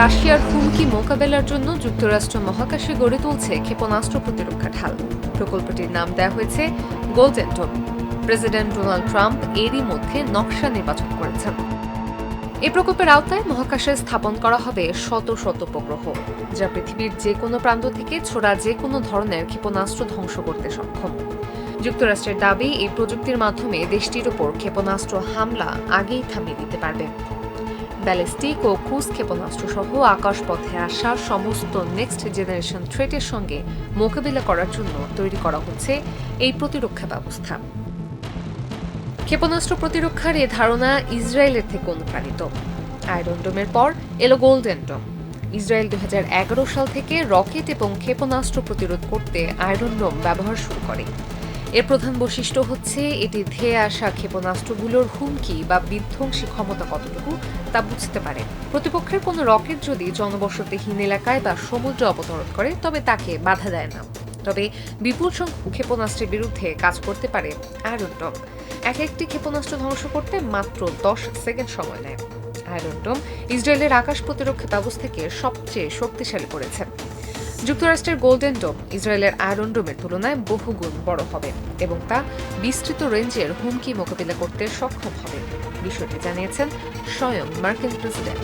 রাশিয়ার হুমকি মোকাবেলার জন্য যুক্তরাষ্ট্র মহাকাশে গড়ে তুলছে ক্ষেপণাস্ত্র প্রতিরক্ষা ঢাল। প্রকল্পটির নাম দেওয়া হয়েছে golden dome president Donald Trump এরই মধ্যে নকশা নির্বাচন করেছেন। এই প্রকল্পের আওতায় মহাকাশে স্থাপন করা হবে শত শত উপগ্রহ, যা পৃথিবীর যে কোনো প্রান্ত থেকে ছোড়া যে কোনো ধরনের ক্ষেপণাস্ত্র ধ্বংস করতে সক্ষম। যুক্তরাষ্ট্রের দাবি, এই প্রযুক্তির মাধ্যমে দেশটির ওপর ক্ষেপণাস্ত্র হামলা আগেই থামিয়ে দিতে পারবে। ব্যালিস্টিক ও ক্রুজ ক্ষেপণাস্ত্র সহ আকাশপথে আসা সমস্ত নেক্সট জেনারেশন থ্রেটের সঙ্গে মোকাবিলা করার জন্য তৈরি করা হচ্ছে এই প্রতিরক্ষা ব্যবস্থা। ক্ষেপণাস্ত্র প্রতিরক্ষার এ ধারণা ইসরায়েলের থেকে অনুপ্রাণিত। আয়রন ডোমের পর এলো গোল্ডেন ডোম। ইসরায়েল দু হাজার এগারো সাল থেকে রকেট এবং ক্ষেপণাস্ত্র প্রতিরোধ করতে আয়রন ডোম ব্যবহার শুরু করে। এর প্রধান বৈশিষ্ট্য হচ্ছে এটি ধেয়ে আসা ক্ষেপণাস্ত্রগুলোর হুমকি বা বিধ্বংসী ক্ষমতা কতটুকু তা বুঝতে পারে। প্রতিপক্ষের কোনো রকেট যদি জনবসতিহীন এলাকায় বা সমুদ্রে অবতরণ করে, তবে তাকে বাধা দেয় না। তবে বিপুল সংখ্যক ক্ষেপণাস্ত্রের বিরুদ্ধে কাজ করতে পারে আয়রন ডোম এক একটি ক্ষেপণাস্ত্র ধ্বংস করতে মাত্র দশ সেকেন্ড সময় নেয়। আয়রন ডোম ইসরায়েলের আকাশ প্রতিরক্ষা ব্যবস্থাকে সবচেয়ে শক্তিশালী করেছে যুক্তরাষ্ট্রের গোল্ডেন ডোম, ইসরায়েলের আয়রন ডোমের তুলনায় বহুগুণ বড় হবে এবং তা বিস্তৃত রেঞ্জের হুমকি মোকাবিলা করতে সক্ষম হবে, বিষয়টি জানিয়েছেন স্বয়ং মার্কিন প্রেসিডেন্ট।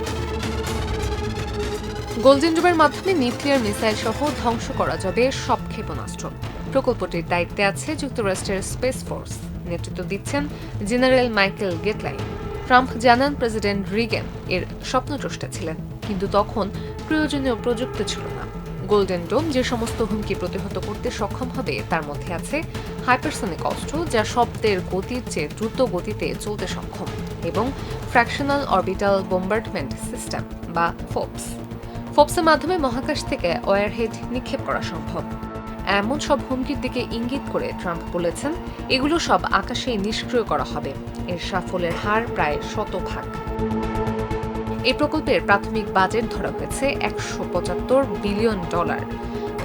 গোল্ডেন ডোমের মাধ্যমে নিউক্লিয়ার মিসাইল সহ ধ্বংস করা যাবে সব ক্ষেপণাস্ত্র। প্রকল্পটির দায়িত্বে আছে যুক্তরাষ্ট্রের স্পেস ফোর্স, নেতৃত্ব দিচ্ছেন জেনারেল মাইকেল গেটলাইন। ট্রাম্প জানান প্রেসিডেন্ট রিগেন এর স্বপ্নদ্রষ্টা ছিলেন, কিন্তু তখন প্রয়োজনীয় প্রযুক্তি ছিল না। গোল্ডেন ডোম যে সমস্ত হুমকি প্রতিহত করতে সক্ষম হবে, তার মধ্যে আছে হাইপারসনিক অস্ত্র, যা শব্দের গতির চেয়ে দ্রুত গতিতে চলতে সক্ষম, এবং ফ্র্যাকশনাল অরবিটাল বোম্বার্ডমেন্ট সিস্টেম বা ফোপস। ফোপসের মাধ্যমে মহাকাশ থেকে ওয়ারহেড নিক্ষেপ করা সম্ভব। এমন সব হুমকির দিকে ইঙ্গিত করে ট্রাম্প বলেছেন, এগুলো সব আকাশে নিষ্ক্রিয় করা হবে। এর সাফল্যের হার প্রায় শতভাগ। এই প্রকল্পের প্রাথমিক বাজেট ধরা হয়েছে একশো পঁচাত্তর বিলিয়ন ডলার।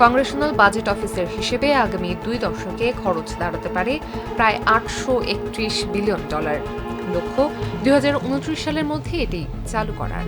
কংগ্রেশনাল বাজেট অফিসের হিসেবে আগামী দুই দশকে খরচ দাঁড়াতে পারে প্রায় আটশো একত্রিশ বিলিয়ন ডলার। লক্ষ্য, দুই হাজার উনত্রিশ সালের মধ্যে এটি চালু করার।